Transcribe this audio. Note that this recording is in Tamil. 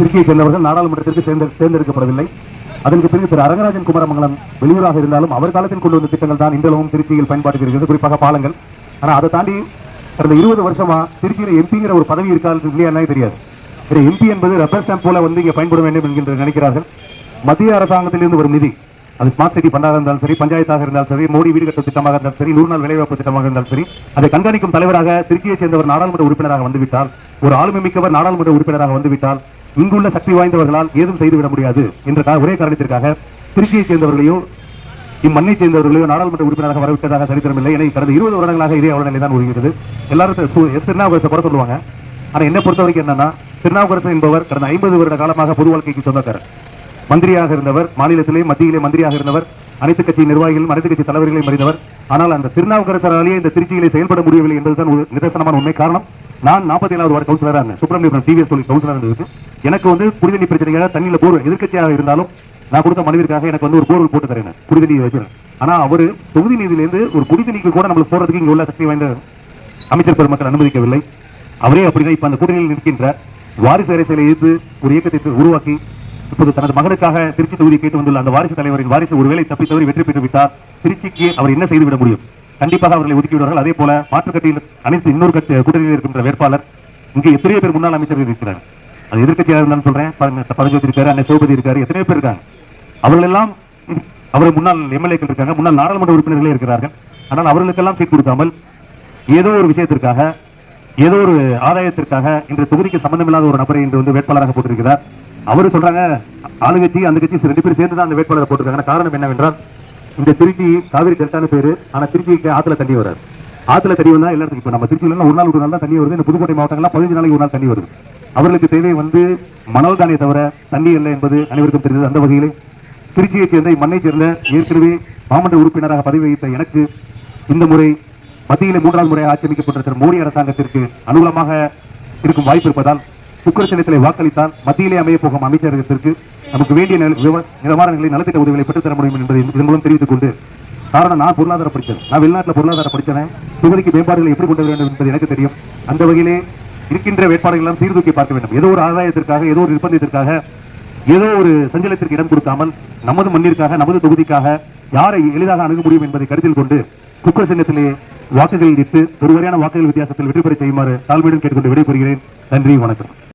திருச்சியை சேர்ந்தவர்கள் நாடாளுமன்றத்திற்கு சேர்ந்த- தேர்ந்தெடுக்கப்படவில்லை. அதற்கு பிறகு திரு அரங்கராஜன் குமரமங்கலம் வெளியூராக இருந்தாலும் அவர் காலத்தில் கொண்டு வந்த திட்டங்கள் தான் இன்றளவும் திருச்சியில் பயன்பாட்டுக்கு இருக்கிறது குறிப்பாக பாலங்கள். ஆனா அதை தாண்டி கடந்த இருபது வருஷமா திருச்சியில் எம்பிங்கிற ஒரு பதவி இருக்கா இல்லையா தெரியாது. எம்பி என்பது ரப்பர் ஸ்டாம்ப் போல வந்து இங்கே பயன்பட வேண்டும் என்கின்ற நினைக்கிறார்கள். மத்திய அரசாங்கத்திலிருந்து வரும் நிதி அது ஸ்மார்ட் சிட்டி பண்ணாக இருந்தாலும் சரி பஞ்சாயத்தாக இருந்தாலும் சரி மோடி வீடு கட்ட திட்டமாக இருந்தாலும் சரி நூறு நாள் வேலைவாய்ப்பு திட்டமாக இருந்தாலும் சரி அதை கண்காணிக்கும் தலைவராக திருச்சியைச் சேர்ந்தவர் நாடாளுமன்ற உறுப்பினராக வந்துவிட்டால் ஒரு ஆளுமை மிக்கவர் நாடாளுமன்ற உறுப்பினராக வந்துவிட்டால் இங்குள்ள சக்தி வாய்ந்தவர்களால் ஏதும் செய்துவிட முடியாது என்ற ஒரே காரணத்திற்காக திருச்சியைச் சேர்ந்தவர்களையோ இம்மண்ணை சேர்ந்தவர்களையோ நாடாளுமன்ற உறுப்பினராக வரவிட்டதாக சரித்திரமில்லை. என கடந்த இருபது வருடங்களாக இதே அவல நிலை தான் வருகிறது எல்லாரும் எஸ். திருநாவுக்கரசை குறை சொல்லுவாங்க. ஆனா என்ன பொறுத்த வரைக்கும் என்னன்னா திருநாவுக்கரசு என்பவர் கடந்த ஐம்பது வருட காலமாக பொது வாழ்க்கைக்கு சொந்தக்காரர். மந்திரியாக இருந்தவர் மாநிலத்திலே மத்தியிலே மந்திரியாக இருந்தவர் அனைத்து கட்சி நிர்வாகிகளும் அனைத்து கட்சி தலைவர்களையும் அறிந்தவர். ஆனால் அந்த திருநாவுக்கரசராலேயே இந்த திருச்சியிலே செயல்பட முடியவில்லை என்பதுதான் நிதர்சனமான உண்மை காரணம். நான் நாற்பத்தி ஏழாவது வார்டு கவுன்சிலராக இருந்தேன். சுப்பிரமணியபுரம் டிவிஎஸ் தொழில் கவுன்சிலராக இருந்ததுக்கு. எனக்கு வந்து குடிநீர் பிரச்சனைக்காக தண்ணியில் போர் எதிர்கட்சியாக இருந்தாலும் நான் கொடுத்த மனைவிற்காக எனக்கு வந்து ஒரு போர்வல் போட்டு தரேன் குடிநீர் வச்சுருக்கேன் ஆனால் அவர் தொகுதி நீதியிலேருந்து ஒரு குடிநீருக்கு கூட நம்மளுக்கு போறதுக்கு இங்கே உள்ள சக்தி வாய்ந்த அமைச்சர் பெருமக்கள் அனுமதிக்கவில்லை. அவரே அப்படின்னா இப்போ அந்த கூட்டணியில் நிற்கின்ற வாரிசு அரசியலை எதிர்த்து ஒரு இயக்கத்தை உருவாக்கி இப்போது தனது மகனுக்காக திருச்சி தொகுதி கேட்டு வந்துள்ள அந்த வாரிசு தலைவரின் வாரிசு ஒருவேளை தப்பி தவறி வெற்றி பெற்று விட்டார் திருச்சிக்கு அவர் என்ன செய்துவிட முடியும்? கண்டிப்பாக அவர்களை ஒதுக்கிவிடுவார்கள் அதே போல மாற்றுக் கட்சியில் அனைத்து இன்னொரு கட்சி கூட்டணியில் இருக்கின்ற வேட்பாளர் இங்கே எத்தனையோ பேர் முன்னாள் அமைச்சர்கள் இருக்கிறார் அது எதிர்க்கட்சியாக இருந்தாலும் சொல்றேன். பரஞ்சோதி இருக்காரு அண்ணன் சிவபதி இருக்காரு எத்தனையோ பேர் இருக்காங்க. அவர்கள் எல்லாம் அவர் முன்னாள் எம்எல்ஏக்கள் இருக்காங்க. முன்னாள் நாடாளுமன்ற உறுப்பினர்களே இருக்கிறார்கள். ஆனால் அவர்களுக்கெல்லாம் சீட் கொடுக்காமல் ஏதோ ஒரு விஷயத்திற்காக ஏதோ ஒரு ஆதாயத்திற்காக இன்று தொகுதிக்கு சம்பந்தமில்லாத ஒரு நபரை இன்று வந்து வேட்பாளராக போட்டிருக்கிறார். அவரு சொல்றாங்க ஆளுங்கட்சி அந்த கட்சி ரெண்டு பேரும் சேர்ந்து தான் அந்த வேட்பாளரை போட்டிருக்காங்க. காரணம் என்னவென்றால் இந்த திருச்சி காவிரி டெல்டான்னு பேரு. ஆனா திருச்சிக்கு ஆத்துல தண்ணி வராது. ஆத்துல தண்ணி வந்தா எல்லாத்துக்கும் இப்ப நம்ம திருச்சியில ஒரு நாள் ஒரு நாள் தான் தண்ணி வருது. இந்த புதுக்கோட்டை மாவட்டங்கள்லாம் பதினஞ்சு நாளைக்கு ஒரு நாள் தண்ணி வருது. அவர்களுக்கு தேவை வந்து மணல் தானே தவிர தண்ணி இல்லை என்பது அனைவருக்கும் தெரிந்தது அந்த வகையில். திருச்சியைச் சேர்ந்த இம்மண்ணைச் சேர்ந்த ஏற்கனவே மாமன்ற உறுப்பினராக பதவி வகித்த எனக்கு இந்த முறை மத்தியில் மூன்றாவது முறை ஆட்சி அமைக்கப்பட்டிருக்கிற மோடி அரசாங்கத்திற்கு அனுகூலமாக இருக்கும் வாய்ப்பு இருப்பதால் குக்கர் சின்னத்திலே வாக்களித்தால் மத்தியிலே அமைய போகும் அமைச்சரகத்திற்கு நமக்கு வேண்டிய நில- விவ- நலத்திட்ட உதவிகளை பெற்றுத்தர முடியும் என்பதை இதன் மூலம் தெரிவித்துக் கொண்டு காரணம் நான் பொருளாதார படித்தேன் நான் வெளிநாட்டில் பொருளாதார படித்தேன் தொகுதிக்கு மேம்பாடுகளை எப்படி கொண்டு வர வேண்டும் என்பது எனக்கு தெரியும். அந்த வகையிலே இருக்கின்ற வேட்பாளர்கள் எல்லாம் சீர்தூக்கி பார்க்க வேண்டும். ஏதோ ஒரு ஆதாயத்திற்காக ஏதோ ஒரு நிர்பந்தத்திற்காக ஏதோ ஒரு சஞ்சலத்திற்கு இடம் கொடுக்காமல் நமது மண்ணிற்காக நமது தொகுதிக்காக யாரை எளிதாக அணுக முடியும் என்பதை கருத்தில் கொண்டு குக்கர் சின்னத்திலே வாக்குகள் இட்டு ஒருவரையான வாக்குகள் வித்தியாசத்தில் வெற்றி பெற செய்யுமாறு தாழ்மையுடன் கேட்டுக்கொண்டு விடைபெறுகிறேன். நன்றி வணக்கம்.